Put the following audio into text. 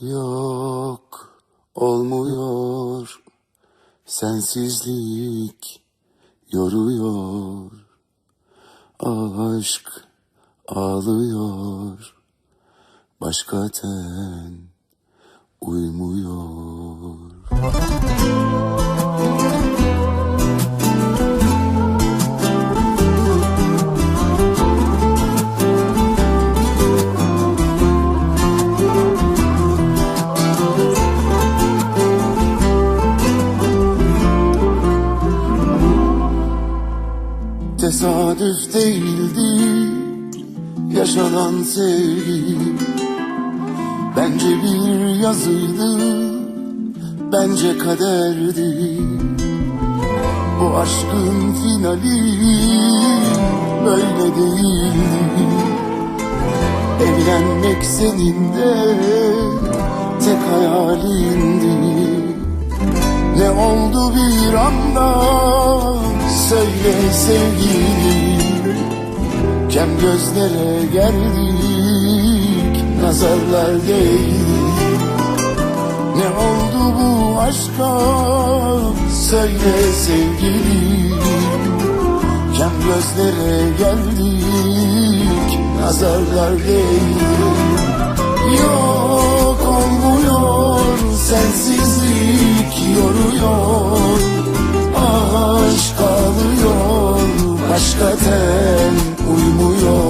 Yok olmuyor. Sensizlik yoruyor. Aşk ağlıyor. Başka ten uymuyor. Tesadüf değildi yaşanan sevgi Bence bir yazıydı bence kaderdi. Bu aşkın finali böyle değildi. Evlenmek senin de tek hayalindi. Ne oldu bir anda söyle sevgilim. Kem gözlere geldik nazarlar değil Ne oldu bu aşka? Söyle sevgilim. Kem gözlere geldik nazarlar değil hakikaten uyum